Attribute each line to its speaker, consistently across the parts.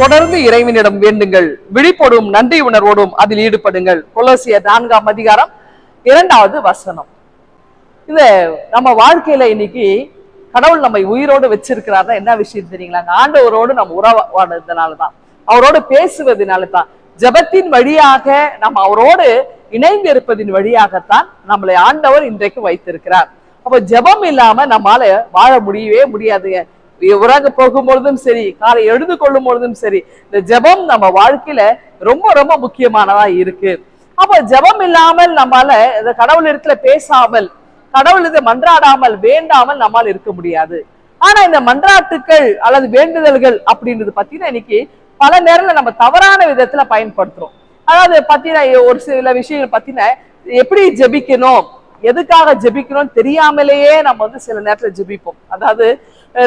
Speaker 1: தொடர்ந்து இறைவனிடம் வேண்டுங்கள். விழிப்போடும் நன்றி உணர்வோடும் அதில் ஈடுபடுங்கள். துளசிய நான்காம் அதிகாரம் இரண்டாவது வசனம். இந்த நம்ம வாழ்க்கையில இன்னைக்கு கடவுள் நம்மை உயிரோடு வச்சிருக்கிறாருன்னா என்ன விஷயம் தெரியுங்களா? ஆண்டவரோடு நம்ம உறவாடுறதுனால தான் அவரோடு பேசுவதனால தான் ஜெபத்தின் வழியாக நம்ம அவரோடு இணைந்து இருப்பதின் வழியாகத்தான் நம்மளை ஆண்டவர் இன்றைக்கு வைத்திருக்கிறார். அப்ப ஜெபம் இல்லாம நம்மால வாழ முடியவே முடியாதுங்க. உறங்க போகும்பொழுதும் சரி காலை எழுந்து கொள்ளும் பொழுதும் சரி இந்த ஜெபம் நம்ம வாழ்க்கையில ரொம்ப ரொம்ப முக்கியமானதா இருக்கு. அப்ப ஜெபம் இல்லாமல் நம்மால இந்த கடவுள் இடத்துல பேசாமல் கடவுள் இதை மன்றாடாமல் வேண்டாமல் நம்மால் இருக்க முடியாது. ஆனா இந்த மன்றாட்டுக்கள் அல்லது வேண்டுதல்கள் அப்படின்றது பத்தினா இன்னைக்கு பல நேரத்துல நம்ம தவறான விதத்துல பயன்படுத்துறோம். அதாவது பத்தின ஒரு சில விஷயங்கள் பத்தின எப்படி ஜெபிக்கணும் எதுக்காக ஜெபிக்கணும்னு தெரியாமலேயே நம்ம வந்து சில நேரத்தில் ஜெபிப்போம். அதாவது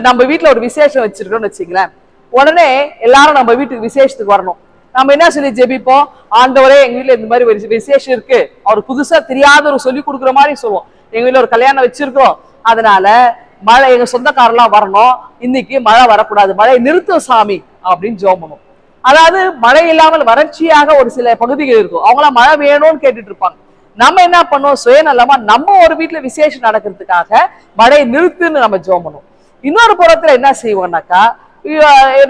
Speaker 1: நம்ம வீட்டில் ஒரு விசேஷம் வச்சிருக்கோம்னு வச்சுங்களேன் உடனே எல்லாரும் நம்ம வீட்டுக்கு விசேஷத்துக்கு வரணும். நம்ம என்ன சொல்லி ஜெபிப்போம்? ஆண்டவரே எங்க வீட்டில் இந்த மாதிரி ஒரு விசேஷம் இருக்கு. அவர் புதுசா தெரியாத ஒரு சொல்லி கொடுக்குற மாதிரி சொல்லுவோம். எங்க வீட்டில் ஒரு கல்யாணம் வச்சிருக்கோம் அதனால மழை எங்க சொந்தக்காரெல்லாம் வரணும். இன்னைக்கு மழை வரக்கூடாது. மழை நிறுத்தும் சாமி அப்படின்னு ஜோமணும் பண்ணுவோம். அதாவது மழை இல்லாமல் வறட்சியாக ஒரு சில பகுதிகள் இருக்கும். அவங்களாம் மழை வேணும்னு கேட்டுட்டு இருப்பாங்க. நம்ம என்ன பண்ணுவோம்? சுயநலமா நம்ம ஒரு வீட்டுல விசேஷம் நடக்கிறதுக்காக மழையை நிறுத்துன்னு நம்ம ஜோமணும் இன்னொரு புறத்துல என்ன செய்வோம்னாக்கா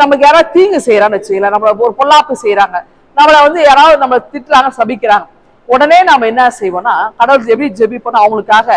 Speaker 1: நமக்கு யாராவது தீங்கு செய்யறான்னு வச்சுக்கல நம்மள ஒரு பொல்லாப்பு செய்யறாங்க நம்மளை வந்து யாராவது நம்ம திட்டுறாங்க சபிக்கிறாங்க. உடனே நாம என்ன செய்வோம்னா கடவுள் எப்படி ஜெபிப்போம் அவங்களுக்காக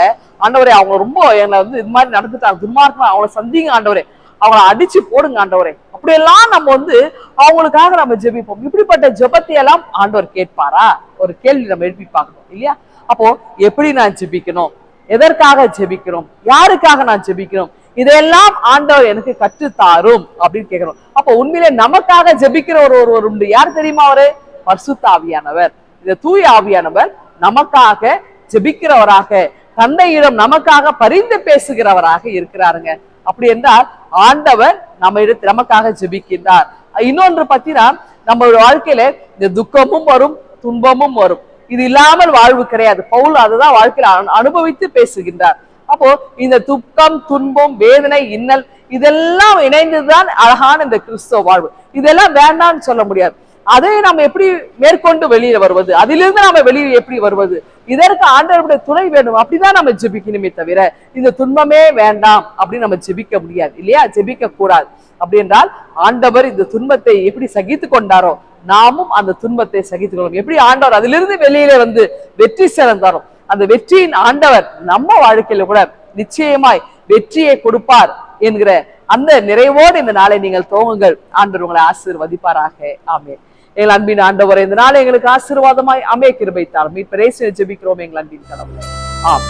Speaker 1: ஆண்டவரே அவங்க ரொம்ப எங்களை வந்து இது மாதிரி நடந்துட்டாங்க துர்மார்க்கமா அவங்கள சந்திங்க ஆண்டவரே. அவங்கள அடிச்சு போடுங்க ஆண்டவரே. இப்படியெல்லாம் நம்ம வந்து அவங்களுக்காக நம்ம ஜெபிப்போம். இப்படிப்பட்ட ஜெபத்தை எல்லாம் ஆண்டவர் கேட்பாரா? ஒரு கேள்வி நம்ம எழுப்பி பார்க்கணும் இல்லையா? அப்போ எப்படி நான் ஜெபிக்கணும்? எதற்காக ஜெபிக்கிறோம்? யாருக்காக நான் ஜெபிக்கிறோம்? இதெல்லாம் ஆண்டவர் எனக்கு கற்றுத்தாரும் அப்படின்னு கேட்கிறோம். அப்போ உண்மையிலே நமக்காக ஜெபிக்கிற ஒரு ஒருவர் உண்டு. யார் தெரியுமா அவரு? பர்சுத்த ஆவியானவர். இந்த தூய ஆவியானவர் நமக்காக ஜெபிக்கிறவராக தந்தையிடம் நமக்காக பரிந்து பேசுகிறவராக இருக்கிறாருங்க. அப்படி என்றால் ஆண்டவர் நம்ம இடத்து நமக்காக ஜெபிக்கின்றார். இன்னொன்று பார்த்தீங்கன்னா நம்ம வாழ்க்கையில இந்த துக்கமும் வரும் துன்பமும் வரும். இது இல்லாமல் வாழ்வு கிடையாது. பவுல் அதுதான் வாழ்க்கையில அனு- அனுபவித்து பேசுகின்றார். அப்போ இந்த துக்கம் துன்பம் வேதனை இன்னல் இதெல்லாம் இணைந்துதான் அழகான இந்த கிறிஸ்தவ வாழ்வு. இதெல்லாம் வேண்டாம்னு சொல்ல முடியாது. அதை நம்ம எப்படி மேற்கொண்டு வெளியே வருவது? அதிலிருந்து நம்ம வெளியே எப்படி வருவது? இதற்கு ஆண்டவருடைய துணை வேண்டும் அப்படிதான் நம்ம ஜெபிக்கணுமே தவிர இந்த துன்பமே வேண்டாம் அப்படின்னு நம்ம ஜெபிக்க முடியாது இல்லையா? ஜெபிக்க கூடாது. அப்படி என்றால் ஆண்டவர் இந்த துன்பத்தை எப்படி சகித்து கொண்டாரோ நாமும் அந்த துன்பத்தை சகித்துக் கொள்ளும் எப்படி ஆண்டவர் அதிலிருந்து வெளியில வந்து வெற்றி சிறந்தாரோ அந்த வெற்றியின் ஆண்டவர் நம்ம வாழ்க்கையில கூட நிச்சயமாய் வெற்றியை கொடுப்பார் என்கிற அந்த நிறைவோடு இந்த நாளை நீங்கள் துவங்குங்கள். ஆண்டவர் உங்களை ஆசீர்வதிப்பாராக. ஆமே எங்கள் அன்பின் ஆண்டவர் இந்த நாளை எங்களுக்கு ஆசீர்வாதமாய் அமைய கிருபைத்தார். மீட்பரேசு ஜெபிக்கிறோம் எங்கள் அன்பின் கடவுளை ஆம்